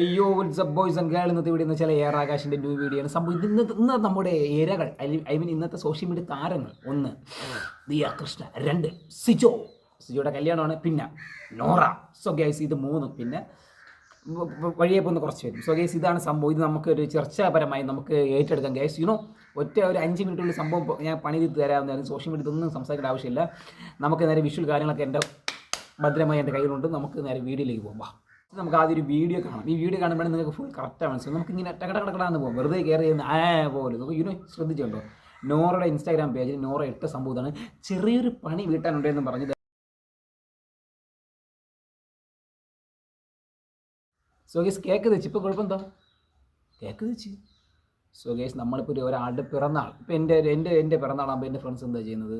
അയ്യോ WhatsApp boys and girl ഇന്നത്തെ video എന്ന് വെച്ചാൽ എയർ ആകാശിന്റെ ന്യൂ വീഡിയോ ആണ്. സംഭവം ഇന്ന് ഇന്ന് നമ്മുടെ ഏരകൾ ഐ മീൻ ഇന്നത്തെ സോഷ്യൽ മീഡിയ താരങ്ങൾ ഒന്ന് ദിയ കൃഷ്ണ രണ്ട് സിജോ. സിജോയുടെ കല്യാണമാണ് പിന്നെ നോറ. സോ ഗൈസ് ഇത് മൂന്നും പിന്നെ വഴിയെ പോകുന്ന കുറച്ച് പേരും. സോ ഗൈസ് ഇതാണ് സംഭവം. ഇത് നമുക്ക് ഒരു ചർച്ചാപരമായി നമുക്ക് ഏറ്റെടുക്കാം ഗൈസ് യുനോ ഒറ്റ ഒരു അഞ്ച് മിനിറ്റുള്ള സംഭവം ഞാൻ പണി ചെയ്ത് തരാവുന്നതായിരുന്നു സോഷ്യൽ മീഡിയ ഒന്നും സംസാരിക്കേണ്ട ആവശ്യമില്ല. നമുക്ക് നേരെ വിഷ്വൽ കാര്യങ്ങളൊക്കെ എന്റെ ഭദ്രമായി എന്റെ കയ്യിലുണ്ട്. നമുക്ക് നേരെ വീഡിയോയിലേക്ക് പോകാം. നമുക്ക് ആദ്യം ഒരു വീഡിയോ കാണാം ഈ വീഡിയോ കാണുമ്പോൾ നിങ്ങൾക്ക് ഫുൾ കറക്റ്റാണ് മനസ്സിലാവും. നമുക്ക് ഇങ്ങനെ ടകട കടക്കടാന്ന് പോകും. വെറുതെ കയറി ചെയ്യുന്ന ആ പോലെ. നമുക്ക് യുനോ ശ്രദ്ധിച്ചുണ്ടോ? നോറയുടെ ഇൻസ്റ്റാഗ്രാം പേജിൽ നോറ ഇട്ട സംഭവമാണ് ചെറിയൊരു പണി വീട്ടാനുണ്ടെന്ന് പറഞ്ഞത്. സോ ഗീസ് കേക്ക് തെച്ച്. ഇപ്പോൾ കുഴപ്പം കേക്ക് തെച്ച്. സോ ഗേസ് നമ്മളിപ്പോൾ ഒരു ഒരാളുടെ പിറന്നാൾ. ഇപ്പോൾ എന്റെ എന്റെ എന്റെ പിറന്നാളാകുമ്പോൾ എന്റെ ഫ്രണ്ട്സ് എന്താ ചെയ്യുന്നത്?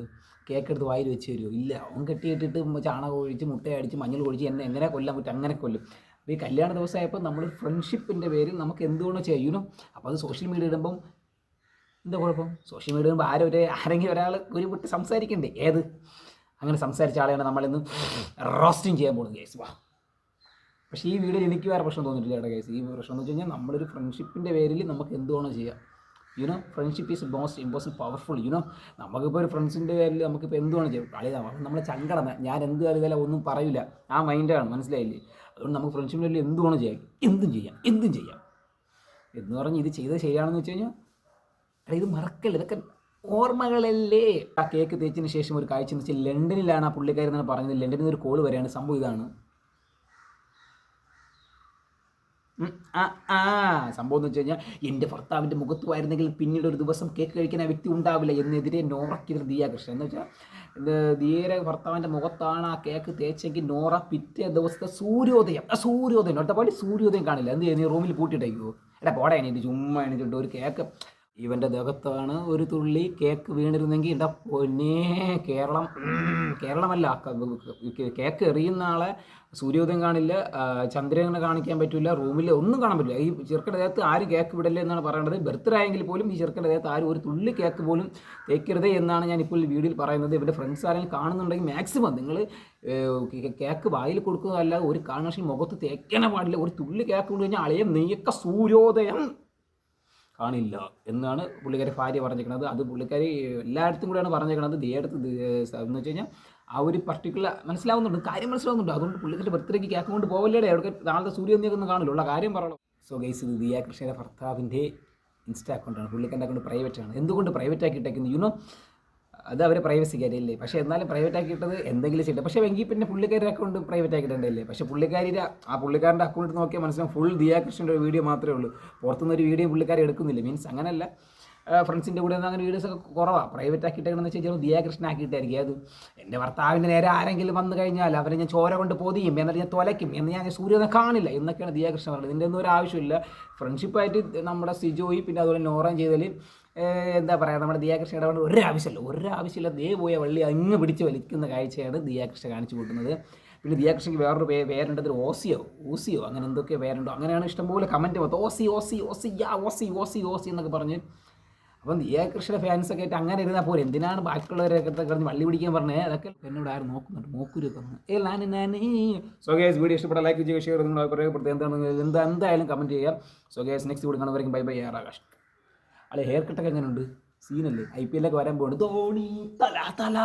കേക്ക് എടുത്ത് വായിൽ വെച്ച് തരുമോ ഇല്ല. അവൻ കെട്ടിയിട്ടിട്ട് ചാണകം ഒഴിച്ച് മുട്ട അടിച്ച് മഞ്ഞൾ ഒഴിച്ച് എന്നെ എങ്ങനെ കൊല്ലാൻ പറ്റും? അങ്ങനെ കൊല്ലും. അപ്പോൾ ഈ കല്യാണ ദിവസമായപ്പോൾ നമ്മൾ ഫ്രണ്ട്ഷിപ്പിന്റെ പേരിൽ നമുക്ക് എന്തുകൊണ്ടോ ചെയ്യണം അപ്പോൾ അത് സോഷ്യൽ മീഡിയ ഇടുമ്പം എന്താ കുഴപ്പം? സോഷ്യൽ മീഡിയ ഇടുമ്പോൾ ആരും ഒരു ആരെങ്കിലും ഒരാൾ ഒരു വിട്ട് സംസാരിക്കണ്ടേ? ഏത്? അങ്ങനെ സംസാരിച്ച ആളെയാണ് നമ്മളിന്ന് റോസ്റ്റിംഗ് ചെയ്യാൻ പോകുന്നത് കേസ് വാ. പക്ഷേ ഈ വീഡിയോയിൽ എനിക്ക് വേറെ പ്രശ്നം തോന്നിയിട്ടില്ല കേട്ടോ കേസ് ഈ പ്രശ്നം എന്ന് വെച്ച് കഴിഞ്ഞാൽ നമ്മളൊരു ഫ്രണ്ട്ഷിപ്പിന്റെ പേരിൽ നമുക്ക് എന്ത് വേണോ ചെയ്യാം. You know friendship is most impossible powerful you know നമുക്കിപ്പോൾ ഒരു ഫ്രണ്ട്സിന്റെ പേരിൽ നമുക്കിപ്പോൾ എന്ത് വേണം ചെയ്യാം. കളി നമ്മളെ ചങ്കടന്ന ഞാൻ എന്ത് കരുതല ഒന്നും പറയില്ല ആ മൈൻഡാണ് മനസ്സിലായില്ലേ? അതുകൊണ്ട് നമുക്ക് ഫ്രണ്ട്ഷിപ്പിന്റെ പേരിൽ എന്ത് വേണം ചെയ്യാം. എന്തും ചെയ്യാം എന്തും ചെയ്യാം. എന്ന് പറഞ്ഞ് ഇത് ചെയ്തത് ശരിയാണെന്ന് വെച്ച് കഴിഞ്ഞാൽ അല്ല ഇത് മറക്കല്ല? ഇതൊക്കെ ഓർമ്മകളല്ലേ? ആ കേക്ക് തേച്ചതിന് ശേഷം ഒരു കാഴ്ച എന്ന് വെച്ചാൽ ലണ്ടനിലാണ് ആ പുള്ളിക്കാരി എന്നാണ് പറഞ്ഞത്. ലണ്ടനിൽ നിന്ന് ഒരു കോൾ വരെയാണ് സംഭവം ഇതാണ്. ആ സംഭവം എന്ന് വെച്ച് കഴിഞ്ഞാൽ എന്റെ ഭർത്താവിന്റെ മുഖത്തുമായിരുന്നെങ്കിൽ പിന്നീട് ഒരു ദിവസം കേക്ക് കഴിക്കാൻ ആ വ്യക്തി ഉണ്ടാവില്ല എന്നെതിരെ നോറയ്ക്കെതിരെ ദിയ കൃഷ്ണൻ. എന്ന് വെച്ചാൽ ധീര ഭർത്താവിന്റെ മുഖത്താണ് ആ കേക്ക് തേച്ചെങ്കിൽ നോറ പിറ്റേ ദിവസത്തെ സൂര്യോദയം. ആ സൂര്യോദയം അടുത്ത സൂര്യോദയം കാണില്ല. എന്ത് ചെയ്യുന്നത് റൂമിൽ പൂട്ടിയിട്ടേക്കുമോ എടാ പോടാ എനിക്ക് ചുമ്മാ എണീറ്റിട്ട് ഒരു കേക്ക് ഇവന്റെ ദേഹത്താണ് ഒരു തുള്ളി കേക്ക് വീണിരുന്നെങ്കിൽ എന്താ പൊന്നേ കേരളം. കേരളമല്ല കേക്ക് എറിയുന്ന ആളെ സൂര്യോദയം കാണില്ല ചന്ദ്രനെ കാണിക്കാൻ പറ്റില്ല റൂമിൽ ഒന്നും കാണാൻ പറ്റില്ല ഈ ചെറുക്കന്റെ ദേഹത്ത് ആരും കേക്ക് വിടല്ലേ എന്നാണ് പറയേണ്ടത്. ബർത്ത്ഡേ പോലും ഈ ചെറുക്കന്റെ ദേഹത്ത് ആരും ഒരു തുള്ളി കേക്ക് പോലും തേക്കരുത് എന്നാണ് ഞാൻ ഇപ്പോൾ വീഡിയോയിൽ പറയുന്നത്. ഇവന്റെ ഫ്രണ്ട്സ് ആരെങ്കിലും കാണുന്നുണ്ടെങ്കിൽ മാക്സിമം നിങ്ങൾ കേക്ക് വായിൽ കൊടുക്കുന്നതല്ല ഒരു കാരണവശാലും മുഖത്ത് തേക്കാനേ പാടില്ല. ഒരു തുള്ളി കേക്ക് കൊണ്ട് കഴിഞ്ഞാൽ അളിയ നീക്ക സൂര്യോദയം. കാണില്ല എന്നാണ് പുള്ളിക്കാരി ഭാര്യ പറഞ്ഞിരിക്കുന്നത്. അത് പുള്ളിക്കാരി എല്ലായിടത്തും കൂടെയാണ് പറഞ്ഞിരിക്കുന്നത്. ദേഹത്ത് എന്ന് വെച്ച് കഴിഞ്ഞാൽ ആ ഒരു പർട്ടിക്കുലർ മനസ്സിലാവുന്നുണ്ട്. കാര്യം മനസ്സിലാവുന്നുണ്ട്. അതുകൊണ്ട് പുള്ളിക്കാരി ബർത്ത്ഡേക്ക് കേക്ക് കൊണ്ട് പോവല്ലേ അവിടെ നാളത്തെ സൂര്യോദയൊന്നും കാണില്ല ഉള്ള കാര്യം പറയണം. സോ ഗൈസ് ഇത് ദിയ കൃഷ്ണയുടെ ഭർത്താവിന്റെ ഇൻസ്റ്റാ അക്കൗണ്ടാണ് പുള്ളിക്കാരുടെ അക്കൗണ്ട് പ്രൈവറ്റാണ് എന്തുകൊണ്ട് പ്രൈവറ്റ് ആക്കിയിട്ടേക്കുന്നത് യുനോ അത് അവർ പ്രൈവസി കാര്യമല്ലേ പക്ഷേ എന്നാലും പ്രൈവറ്റ് ആക്കിയിട്ടത് എന്തെങ്കിലും ചെയ്യട്ടെ. പക്ഷേ എങ്കിൽ പിന്നെ പുള്ളിക്കാരുടെ അക്കൗണ്ട് പ്രൈവറ്റ് ആക്കിയിട്ടുണ്ടല്ലേ പക്ഷേ പുള്ളിക്കാരിയുടെ ആ പുള്ളിക്കാരന്റെ അക്കൗണ്ട് നോക്കിയാൽ മനസ്സിലാവും ഫുൾ ദിയാകൃഷ്ണന്റെ ഒരു വീഡിയോ മാത്രമേ ഉള്ളൂ. പുറത്തുനിന്ന് ഒരു വീഡിയോ പുള്ളിക്കാരി എടുക്കുന്നില്ല. മീൻസ് അങ്ങനെയല്ല ഫ്രണ്ട്സിന്റെ കൂടെ അങ്ങനെ വീഡിയോസ് ഒക്കെ കുറവാണ് പ്രൈവറ്റ് ആക്കിയിട്ടേക്കെന്ന് വെച്ചാൽ ചിലപ്പോൾ ദിയാകൃഷ്ണൻ ആക്കിയിട്ടായിരിക്കും. അത് എന്റെ ഭർത്താവിന്റെ നേരെ ആരെങ്കിലും വന്നു കഴിഞ്ഞാൽ അവരെ ഞാൻ ചോര കൊണ്ട് പൊതിയും എന്നിട്ട് ഞാൻ തൊലയ്ക്കും എന്ന് ഞാൻ സൂര്യനെ കാണില്ല. എന്നൊക്കെയാണ് ദിയാകൃഷ്ണൻ പറയുന്നത് ഇതിന്റെ ഒന്നും ഒരു ആവശ്യമില്ല. ഫ്രണ്ട്ഷിപ്പായിട്ട് നമ്മുടെ സിജോയി പിന്നെ അതുപോലെ നോറം ചെയ്തതിൽ എന്താ പറയുക നമ്മുടെ ദിയാകൃഷ്ണ ഇടപെടൽ ഒരു ആവശ്യമില്ല ഒരു ആവശ്യമില്ല. ദേ പോയ വള്ളി അങ്ങ് പിടിച്ച് വലിക്കുന്ന കാഴ്ചയാണ് ദിയാകൃഷ്ണ കാണിച്ചു കൂട്ടുന്നത് പിന്നെ ദിയാകൃഷ്ണയ്ക്ക് വേറൊരു പേ പേരുണ്ട്. ഓസിയോ. ഊസിയോ അങ്ങനെ എന്തൊക്കെയോ പേരുണ്ടോ? അങ്ങനെയാണ് ഇഷ്ടംപോലെ കമന്റ് മൊത്തം ഓസി ഓസി ഓസി യാ ഓസി ഓസി ഓസി എന്നൊക്കെ പറഞ്ഞ് അപ്പം ദിയാകൃഷ്ണയുടെ ഫാൻസൊക്കെ ആയിട്ട് അങ്ങനെ ഇരുന്നാൽ പോലും എന്തിനാണ് ബാക്കിയുള്ളവരൊക്കെ കിടന്ന് വള്ളി പിടിക്കാൻ പറഞ്ഞത് അതൊക്കെ എന്നോട് ആരും നോക്കുന്നുണ്ട്? ഞാൻ സോ വീഡിയോ ഇഷ്ടപ്പെട്ട ലൈക്ക് ചെയ്യുക ഷെയർ നിങ്ങൾ അഭിപ്രായപ്പെടുത്തുക എന്താണ്? എന്താ എന്തായാലും കമന്റ് ചെയ്യാം സോ ഗേസ് നെക്സ്റ്റ് വീഡിയോ കാണുന്നവരെയും ബൈ ബൈ ആർ ആകാശ്. അല്ലെ ഹെയർ കട്ടൊക്കെ എങ്ങനെയുണ്ട് സീനല്ലേ ഐ പി എല്ലൊക്കെ വരാൻ പോകുന്നു ധോണി തല തല.